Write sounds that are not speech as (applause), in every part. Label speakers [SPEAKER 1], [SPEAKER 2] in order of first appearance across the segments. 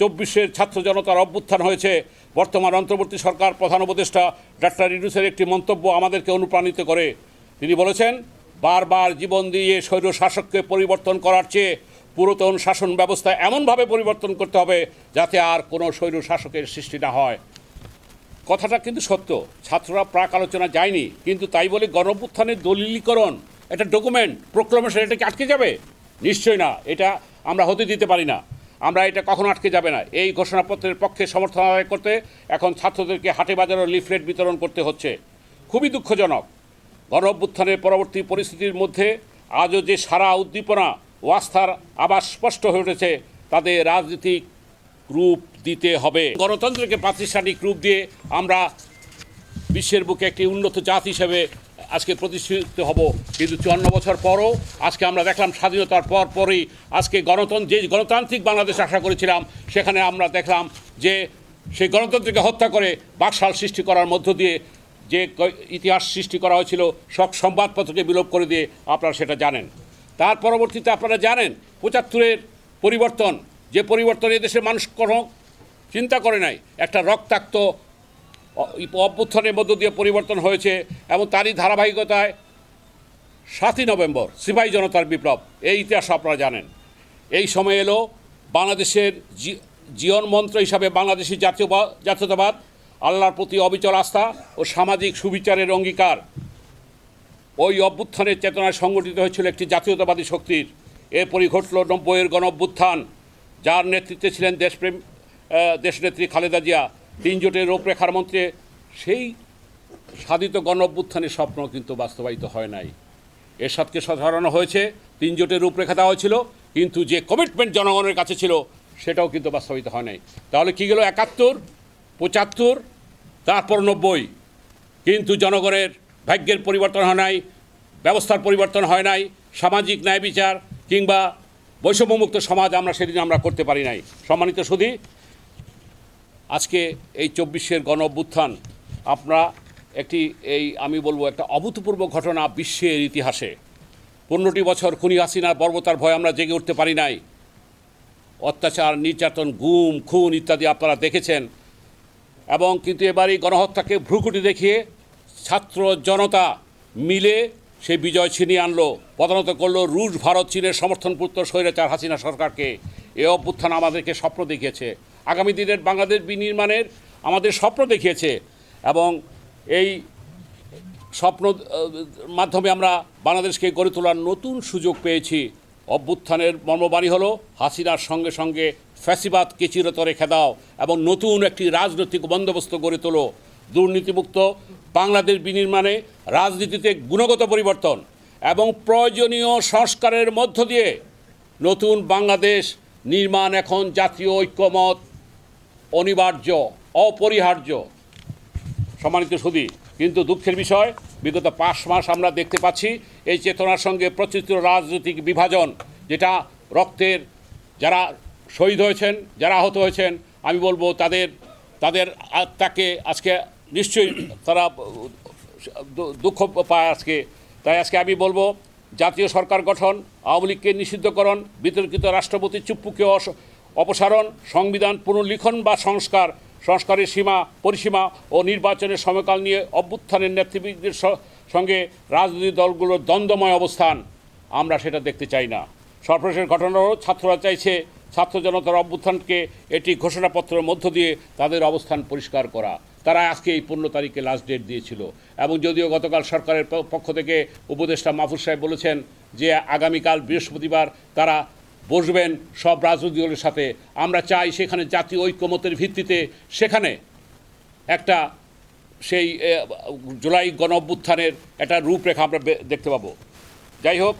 [SPEAKER 1] চব্বিশের ছাত্র জনতার অভ্যুত্থান হয়েছে। বর্তমান অন্তর্বর্তী সরকার প্রধান উপদেষ্টা ডাক্তার ইউনুসের একটি মন্তব্য আমাদেরকে অনুপ্রাণিত করে। তিনি বলেছেন, বারবার জীবন দিয়ে স্বৈর শাসককে পরিবর্তন করার চেয়ে পুরাতন শাসন ব্যবস্থা এমনভাবে পরিবর্তন করতে হবে যাতে আর কোনো স্বৈর শাসকের সৃষ্টি না হয়। কথাটা কিন্তু সত্য। ছাত্ররা প্রাক আলোচনা যায়নি, কিন্তু তাই বলে গণঅভ্যুত্থানের দলিলীকরণ, একটা ডকুমেন্ট প্রোক্লামেশন এটা কি আটকে যাবে? নিশ্চয়ই না। এটা আমরা হতে দিতে পারি না। আমরা এটা কখনো আটকে যাবে না। এই ঘোষণাপত্রের পক্ষে সমর্থন আদায় করতে এখন ছাত্রদেরকে হাটে বাজারে লিফলেট বিতরণ করতে হচ্ছে। খুবই দুঃখজনক। গণ পরবর্তী পরিস্থিতির মধ্যে আজও যে সারা উদ্দীপনা ও আস্থার আবার স্পষ্ট হয়ে উঠেছে, তাদের রাজনীতিক রূপ দিতে হবে। গণতন্ত্রকে প্রাতিষ্ঠানিক রূপ দিয়ে আমরা বিশ্বের বুকে একটি উন্নত জাত হিসেবে আজকে প্রতিষ্ঠিত হব কিন্তু চুয়ান্ন বছর পরও আজকে আমরা দেখলাম স্বাধীনতার পর পরই আজকে গণতন্ত্র যে গণতান্ত্রিক বাংলাদেশ আশা করেছিলাম, সেখানে আমরা দেখলাম যে সেই গণতন্ত্রকে হত্যা করে বাকশাল সৃষ্টি করার মধ্য দিয়ে যে ইতিহাস সৃষ্টি করা হয়েছিল, সব সংবাদপত্রকে বিলোপ করে দিয়ে আপনারা সেটা জানেন। তার পরবর্তীতে আপনারা জানেন, পঁচাত্তরের পরিবর্তন, যে পরিবর্তন এদেশের মানুষ কোনো চিন্তা করে নাই, একটা রক্তাক্ত অভ্যুত্থানের মধ্য দিয়ে পরিবর্তন হয়েছে এবং তারই ধারাবাহিকতায় সাতই নভেম্বর সিপাহী জনতার বিপ্লব, এই ইতিহাস আপনারা জানেন। এই সময় এলো বাংলাদেশের জীবন মন্ত্র হিসাবে বাংলাদেশি জাতীয় জাতীয়তাবাদ, আল্লাহর প্রতি অবিচল আস্থা ও সামাজিক সুবিচারের অঙ্গীকার। ওই অভ্যুত্থানের চেতনায় সংগঠিত হয়েছিল একটি জাতীয়তাবাদী শক্তির। এরপরই ঘটল নব্বইয়ের গণ অভ্যুত্থান যার নেতৃত্বে ছিলেন দেশপ্রেম দেশনেত্রী খালেদা জিয়া। তিন জোটের রূপরেখার মন্ত্রে সেই সাধিত গণঅভ্যুত্থানের স্বপ্ন কিন্তু বাস্তবায়িত হয় নাই। এরশাদকে সরানো হয়েছে, তিন জোটের রূপরেখা দেওয়া হয়েছিল, কিন্তু যে কমিটমেন্ট জনগণের কাছে ছিল, সেটাও কিন্তু বাস্তবায়িত হয় নাই। তাহলে কী গেল একাত্তর, পঁচাত্তর, তারপর নব্বই? কিন্তু জনগণের ভাগ্যের পরিবর্তন হয় নাই, ব্যবস্থার পরিবর্তন হয় নাই, সামাজিক ন্যায় বিচার কিংবা বৈষম্যমুক্ত সমাজ আমরা সেদিন আমরা করতে পারি নাই। সম্মানিত সুধী আজকে এই চব্বিশের গণ অভ্যুত্থান আপনারা একটি এই, আমি বলব একটা অভূতপূর্ব ঘটনা বিশ্বের ইতিহাসে। পনেরোটি বছর খুনি হাসিনার বর্বতার ভয় আমরা জেগে উঠতে পারি নাই। অত্যাচার, নির্যাতন, গুম, খুন ইত্যাদি আপনারা দেখেছেন। এবং কিন্তু এবার এই গণহত্যাকে ভ্রুকুটি দেখিয়ে ছাত্র জনতা মিলে সেই বিজয় ছিনিয়ে আনলো পদানত করল রুশ, ভারত, চীনের সমর্থনপুত্র স্বৈরাচার হাসিনা সরকারকে। এ অভ্যুত্থান আমাদেরকে স্বপ্ন দেখিয়েছে। আগামী দিনের বাংলাদেশ বিনির্মাণের আমাদের স্বপ্ন দেখিয়েছে এবং এই স্বপ্ন মাধ্যমে আমরা বাংলাদেশকে গড়ে তোলার নতুন সুযোগ পেয়েছি। অভ্যুত্থানের মর্মবাণী হলো, হাসিনার সঙ্গে সঙ্গে ফ্যাসিবাদকে চিরতরে রেখে দাও এবং নতুন একটি রাজনৈতিক বন্দোবস্ত গড়ে তোলো। দুর্নীতিমুক্ত বাংলাদেশ বিনির্মাণে রাজনীতিতে গুণগত পরিবর্তন এবং প্রয়োজনীয় সংস্কারের মধ্য দিয়ে নতুন বাংলাদেশ নির্মাণ এখন জাতীয় ঐক্যমত অনিবার্য, অপরিহার্য। সম্মানিত সুদী কিন্তু দুঃখের বিষয়, বিগত পাঁচ মাস আমরা দেখতে পাচ্ছি এই চেতনার সঙ্গে প্রচিত্র রাজনৈতিক বিভাজন, যেটা রক্তের যারা শহীদ হয়েছেন, যারা আহত হয়েছেন, আমি বলব তাদের তাদের আত্মাকে আজকে নিশ্চয়ই তারা দুঃখ পায় আজকে। তাই আজকে আমি বলব, জাতীয় সরকার গঠন, আওয়ামী লীগকে নিষিদ্ধকরণ, বিতর্কিত রাষ্ট্রপতির চুপ্পুকে অপসারণ, সংবিধান, পুনর্লিখন বা সংস্কার, সংস্কারের সীমা, পরিসীমা ও নির্বাচনের সময়কাল নিয়ে অভ্যুত্থানের নেতৃবৃন্দের সঙ্গে রাজনৈতিক দলগুলোর দ্বন্দ্বময় অবস্থান, আমরা সেটা দেখতে চাই না। সর্বশেষ ঘটনারও ছাত্ররা চাইছে ছাত্র জনতার অভ্যুত্থানকে এটি ঘোষণাপত্রের মধ্য দিয়ে তাদের অবস্থান পরিষ্কার করা। তারা আজকে এই পনেরো তারিখে লাস্ট ডেট দিয়েছিল। এবং যদিও গতকাল সরকারের পক্ষ থেকে উপদেষ্টা মাহফুজ সাহেব বলেছেন যে আগামীকাল বৃহস্পতিবার তারা বসবেন সব রাজনৈতিক দলের সাথে। আমরা চাই সেখানে জাতীয় ঐক্যমতের ভিত্তিতে সেখানে একটা সেই জুলাই গণ অভ্যুত্থানের একটা রূপরেখা আমরা দেখতে পাবো। যাই হোক,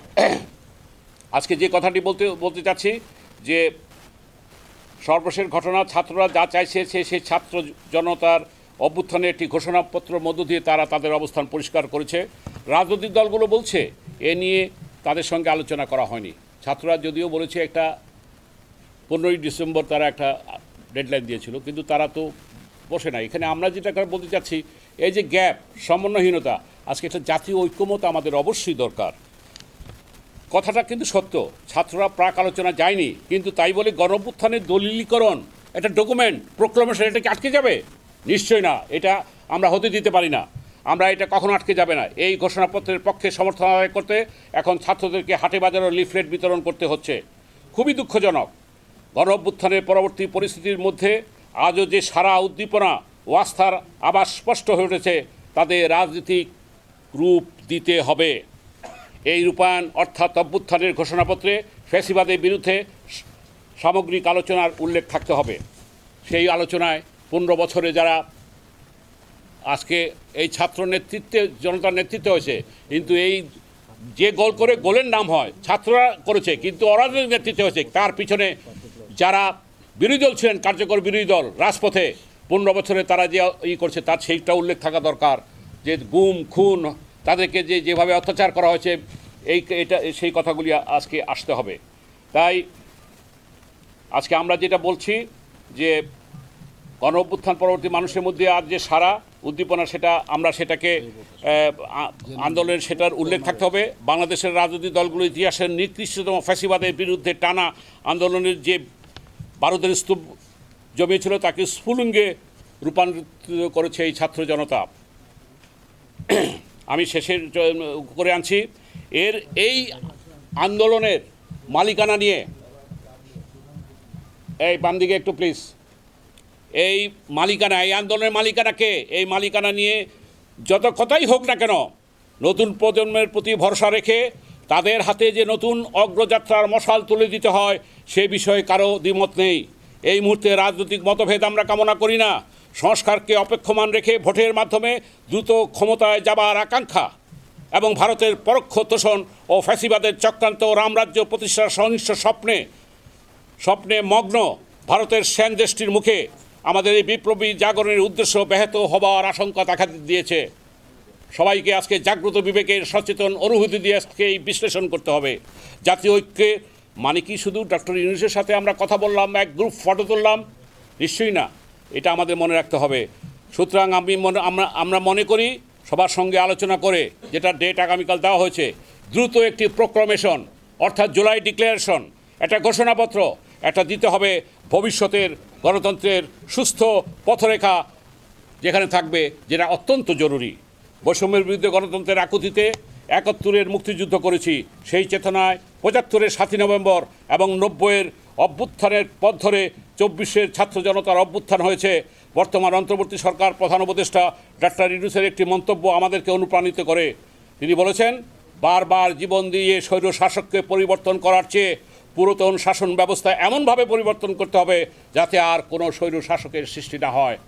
[SPEAKER 1] (clears throat) আজকে যে কথাটি বলতে বলতে চাচ্ছি যে সর্বশেষ ঘটনা, ছাত্ররা যা চাইছে সে সেই ছাত্র জনতার অভ্যুত্থানে একটি ঘোষণাপত্র মধ্য দিয়ে তারা তাদের অবস্থান পরিষ্কার করেছে। রাজনৈতিক দলগুলো বলছে, এ নিয়ে তাদের সঙ্গে আলোচনা করা হয়নি। ছাত্ররা যদিও বলেছে একটা পনেরোই ডিসেম্বর তারা একটা ডেডলাইন দিয়েছিল, কিন্তু তারা তো বসে না এখানে আমরা যেটা বলতে চাচ্ছি, এই যে গ্যাপ, সমন্বয়হীনতা, আজকে একটা জাতীয় ঐক্যমত আমাদের অবশ্যই দরকার। কথাটা কিন্তু সত্য, ছাত্ররা প্রাক আলোচনা যায়নি, কিন্তু তাই বলে গণঅভ্যুত্থানের দলিলীকরণ এটা ডকুমেন্ট, প্রোক্লামেশন, এটা কি আটকে যাবে? নিশ্চয়ই না, এটা আমরা হতে দিতে পারি না। আমরা এটা কখনো আটকে যাবে না। এই ঘোষণাপত্রের পক্ষে সমর্থন আদায় করতে এখন ছাত্রদেরকে হাটে বাজারে লিফলেট বিতরণ করতে হচ্ছে। খুবই দুঃখজনক। গণ অভ্যুত্থানের পরবর্তী পরিস্থিতির মধ্যে আজও যে সারা উদ্দীপনা ও আস্থার আবার স্পষ্ট হয়ে উঠেছে তাদের রাজনীতিক রূপ দিতে হবে। এই রূপায়ণ অর্থাৎ অভ্যুত্থানের ঘোষণাপত্রে ফ্যাসিবাদের বিরুদ্ধে সামগ্রিক আলোচনার উল্লেখ থাকতে হবে। সেই আলোচনায় পনেরো বছরে যারা আজকে এই ছাত্র নেতৃত্বে, জনতার নেতৃত্ব হয়েছে। কিন্তু এই যে গোল করে গোলের নাম হয়, ছাত্ররা করেছে, কিন্তু অরাজনৈতিক নেতৃত্বে হয়েছে। তার পিছনে যারা বিরোধী দল ছিলেন, কার্যকর বিরোধী দল, রাজপথে পনেরো বছরে তারা যে ই করছে, তার সেইটা উল্লেখ থাকা দরকার। যে গুম, খুন, তাদেরকে যে যেভাবে অত্যাচার করা হয়েছে, এই এটা, সেই কথাগুলি আজকে আসতে হবে। তাই আজকে আমরা যেটা বলছি যে গণ অভ্যুত্থান পরবর্তী মানুষের মধ্যে আজ যে সারা উদ্দীপনা, সেটা আমরা সেটাকে আন্দোলনের সেটার উল্লেখ থাকতে হবে। বাংলাদেশের রাজনৈতিক দলগুলো ইতিহাসের নিকৃষ্টতম ফ্যাসিবাদের বিরুদ্ধে টানা আন্দোলনের যে বারুদের স্তূপ জমিয়েছিল, তাকে স্ফুলিঙ্গে রূপান্তরিত করেছে এই ছাত্র জনতা। (clears throat) আমি শেষের করে আনছি। এর এই আন্দোলনের মালিকানা নিয়ে, এই বাম দিকে একটু প্লিজ এই মালিকানা, এই আন্দোলনের মালিকানাকে এই মালিকানা নিয়ে যত কথাই হোক না কেন, নতুন প্রজন্মের প্রতি ভরসা রেখে তাদের হাতে যে নতুন অগ্রযাত্রার মশাল তুলে দিতে হয়, সে বিষয়ে কারও দ্বিমত নেই। এই মুহূর্তে রাজনৈতিক মতভেদ আমরা কামনা করি না। সংস্কারকে অপেক্ষমান রেখে ভোটের মাধ্যমে দ্রুত ক্ষমতায় যাবার আকাঙ্ক্ষা এবং ভারতের পরোক্ষ তোষণ ও ফ্যাসিবাদের চক্রান্ত রামরাজ্য প্রতিষ্ঠার সহিংস স্বপ্নে স্বপ্নে মগ্ন ভারতের সেন দেশটির মুখে আমাদের এই বিপ্লবী জাগরণের উদ্দেশ্য ব্যাহত হবার আশঙ্কা দেখা দিয়েছে। সবাইকে আজকে জাগ্রত বিবেকের সচেতন অনুভূতি দিয়ে আজকে এই বিশ্লেষণ করতে হবে। জাতীয় ঐক্যে মানে কি শুধু? ডক্টর ইউনুসের সাথে আমরা কথা বললাম, এক গ্রুপ ফটো তুললাম। নিশ্চয়ই না, এটা আমাদের মনে রাখতে হবে। সুতরাং আমি মনে, আমরা আমরা মনে করি সবার সঙ্গে আলোচনা করে যেটা ডেট আগামীকাল দেওয়া হয়েছে, দ্রুত একটি প্রক্রমেশন অর্থাৎ জুলাই ডিক্লারেশন, একটা ঘোষণাপত্র, একটা দিতে হবে ভবিষ্যতের গণতন্ত্রের সুস্থ পথরেখা যেখানে থাকবে, যেটা অত্যন্ত জরুরি। বৈষম্যের বিরুদ্ধে গণতন্ত্রের আকুতিতে একাত্তরের মুক্তিযুদ্ধ করেছি, সেই চেতনায় পঁচাত্তরের সাতই নভেম্বর এবং নব্বইয়ের অভ্যুত্থানের পথ ধরে চব্বিশের ছাত্র জনতার অভ্যুত্থান হয়েছে। বর্তমান অন্তর্বর্তী সরকার প্রধান উপদেষ্টা ডাক্তার ইউনুসের একটি মন্তব্য আমাদেরকে অনুপ্রাণিত করে। তিনি বলেছেন, বারবার জীবন দিয়ে স্বৈর শাসককে পরিবর্তন করার চেয়ে পুরাতন শাসন ব্যবস্থা এমনভাবে পরিবর্তন করতে হবে যাতে আর কোনো শৈর শাসকের সৃষ্টি না হয়।